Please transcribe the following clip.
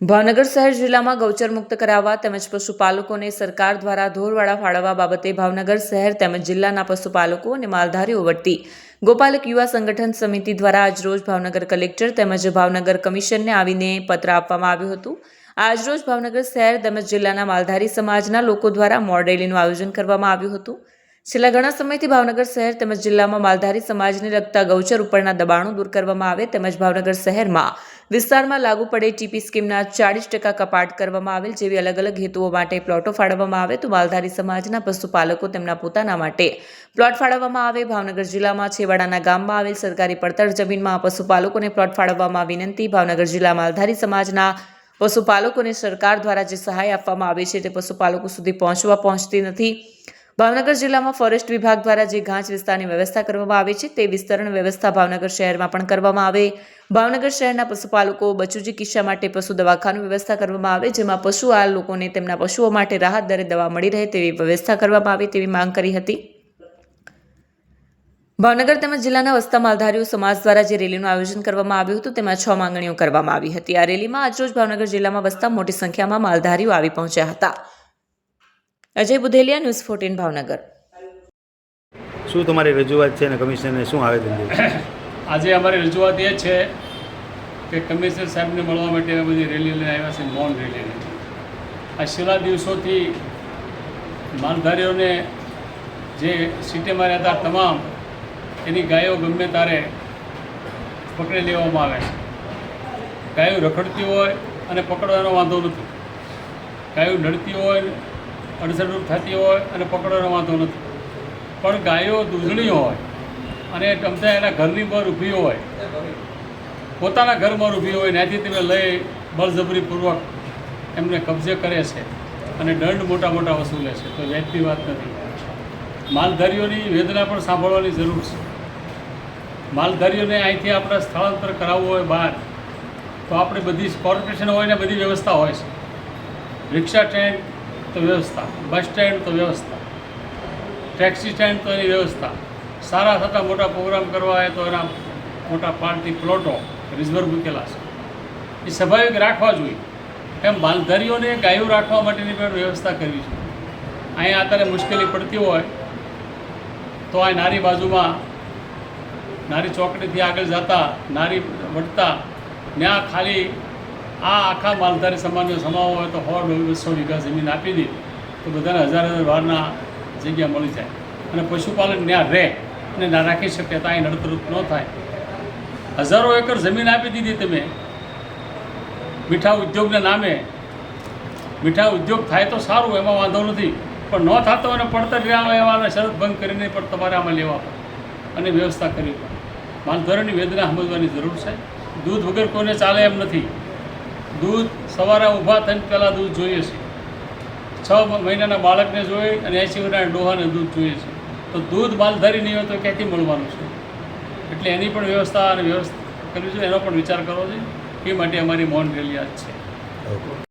ભાવનગર શહેર જિલ્લામાં ગૌચર મુક્ત કરાવવા તેમજ પશુપાલકોને સરકાર દ્વારા ઢોરવાડા ફાળવવા બાબતે ભાવનગર શહેર તેમજ જિલ્લાના પશુપાલકો અને માલધારીઓ વટતી ગોપાલક યુવા સંગઠન સમિતિ દ્વારા આજરોજ ભાવનગર કલેક્ટર તેમજ ભાવનગર કમિશનને આવીને પત્ર આપવામાં આવ્યું હતું. આજરોજ ભાવનગર શહેર તેમજ જિલ્લાના માલધારી સમાજના લોકો દ્વારા મોડ રેલીનું આયોજન કરવામાં આવ્યું હતું. છેલ્લા ઘણા સમયથી ભાવનગર શહેર તેમજ જિલ્લામાં માલધારી સમાજને લગતા ગૌચર ઉપરના દબાણો દૂર કરવામાં આવે તેમજ ભાવનગર શહેરમાં વિસ્તારમાં લાગુ પડે ટીપી સ્કીમના ચાળીસ ટકા કપાટ કરવામાં આવેલ જેવી અલગ અલગ હેતુઓ માટે પ્લોટો ફાળવવામાં આવે તો માલધારી સમાજના પશુપાલકો તેમના પોતાના માટે પ્લોટ ફાળવવામાં આવે. ભાવનગર જિલ્લામાં છેવાડાના ગામમાં આવેલ સરકારી પડતર જમીનમાં પશુપાલકોને પ્લોટ ફાળવવામાં વિનંતી. ભાવનગર જિલ્લા માલધારી સમાજના પશુપાલકોને સરકાર દ્વારા જે સહાય આપવામાં આવે છે તે પશુપાલકો સુધી પહોંચવા પહોંચતી નથી. ભાવનગર જિલ્લામાં ફોરેસ્ટ વિભાગ દ્વારા જે ઘાસ વિસ્તારની વ્યવસ્થા કરવામાં આવે છે, તે વિસ્તરણ વ્યવસ્થા ભાવનગર શહેરમાં પણ કરવામાં આવે. ભાવનગર શહેરના પશુપાલકો બચુજી કિસ્સા માટે પશુ દવાખાનું વ્યવસ્થા કરવામાં આવે, જેમાં પશુ આ લોકોને તેમના પશુઓ માટે રાહત દરે દવા મળી રહે તેવી વ્યવસ્થા કરવામાં આવે તેવી માંગ કરી હતી. ભાવનગર તેમજ જિલ્લાના વસ્તા માલધારીઓ સમાજ દ્વારા જે રેલીનું આયોજન કરવામાં આવ્યું હતું, તેમાં છ માંગણીઓ કરવામાં આવી હતી. આ રેલીમાં આજરોજ ભાવનગર જિલ્લામાં વસતા મોટી સંખ્યામાં માલધારીઓ આવી પહોંચ્યા હતા. Ajay Budheliya news fourteen Bhavnagar. શું તમારી રજૂઆત છે અને કમિશનને શું આવેદન છે? આજે અમારી રજૂઆત એ છે કે કમિશનર સાહેબને મળવા માટે અમે બધી રેલી લઈને આવ્યા છે મૌન રેલી લઈને. આ છેલ્લા દિવસોથી માલધારીઓને જે સિટીમાં રહેતા તમામ એની ગાયો ગમે તારે પકડી લેવામાં આવે છે. ગાયો રખડતી હોય અને પકડવાનો વાંધો નથી. ગાયો નડતી હોય અડસડું થતી હોય અને પકડવાનો વાંધો નથી. પણ ગાયો દૂધણી હોય અને ગમતા એના ઘરની બહાર ઊભી હોય, પોતાના ઘરમાં ઊભી હોય, ત્યાંથી તમે લઈ બળજબરીપૂર્વક એમને કબજે કરે છે અને દંડ મોટા મોટા વસૂલે છે. તો વ્યાજની વાત નથી. માલધારીઓની વેદના પણ સાંભળવાની જરૂર છે. માલધારીઓને અહીંથી આપણે સ્થળાંતર કરાવવું હોય બહાર, તો આપણે બધી કોર્પોરેશન હોય ને બધી વ્યવસ્થા હોય છે. રિક્ષા સ્ટેન્ડ તો વ્યવસ્થા. બસ સ્ટેન્ડ તો વ્યવસ્થા. ટેક્સી સ્ટેન્ડ તો એની વ્યવસ્થા. સારા થતા મોટા પ્રોગ્રામ કરવા હોય તો એના મોટા પાર્ટી પ્લોટો રિઝર્વ મૂકેલા છે. એ સ્વાભાવિક રાખવા જોઈએ. એમ માલધારીઓને ગાયો રાખવા માટેની પણ વ્યવસ્થા કરવી છે અહીંયા અત્યારે મુશ્કેલી પડતી હોય તો આ નારી બાજુમાં નારી ચોકડીથી આગળ જતા, નારી વટતા ત્યાં ખાલી આ આખા માલધારી સમાજનો સમાવો હોય તો સો બસો વીઘા જમીન આપી દે તો બધાને હજાર હજાર વારના જગ્યા મળી જાય. અને પશુપાલન ત્યાં રહે અને ના રાખી શકે તો અહીં નડતરૂપ ન થાય. હજારો એકર જમીન આપી દીધી તમે. મીઠા ઉદ્યોગના નામે. મીઠા ઉદ્યોગ થાય તો સારું, એમાં વાંધો નથી. પણ ન થતો અને પડતર રહ્યા હોય એવા શરત ભંગ કરીને પણ તમારે આમાં લેવા અને વ્યવસ્થા કરવી પડે. વેદના સમજવાની જરૂર છે. દૂધ વગર કોઈને ચાલે એમ નથી. દૂધ સવારે ઊભા થઈને પહેલાં દૂધ જોઈએ છે. છ મહિનાના બાળકને જોઈ અને એંસી વર્ષના ડોહાને દૂધ જોઈએ છે. તો દૂધ માલધારી નહીં હોય તો ક્યાંથી મળવાનું છે? એટલે એની પણ વ્યવસ્થા અને વ્યવસ્થા કરવી જોઈએ, એનો પણ વિચાર કરવો જોઈએ. એ માટે અમારી મૌન રેલી આજ છે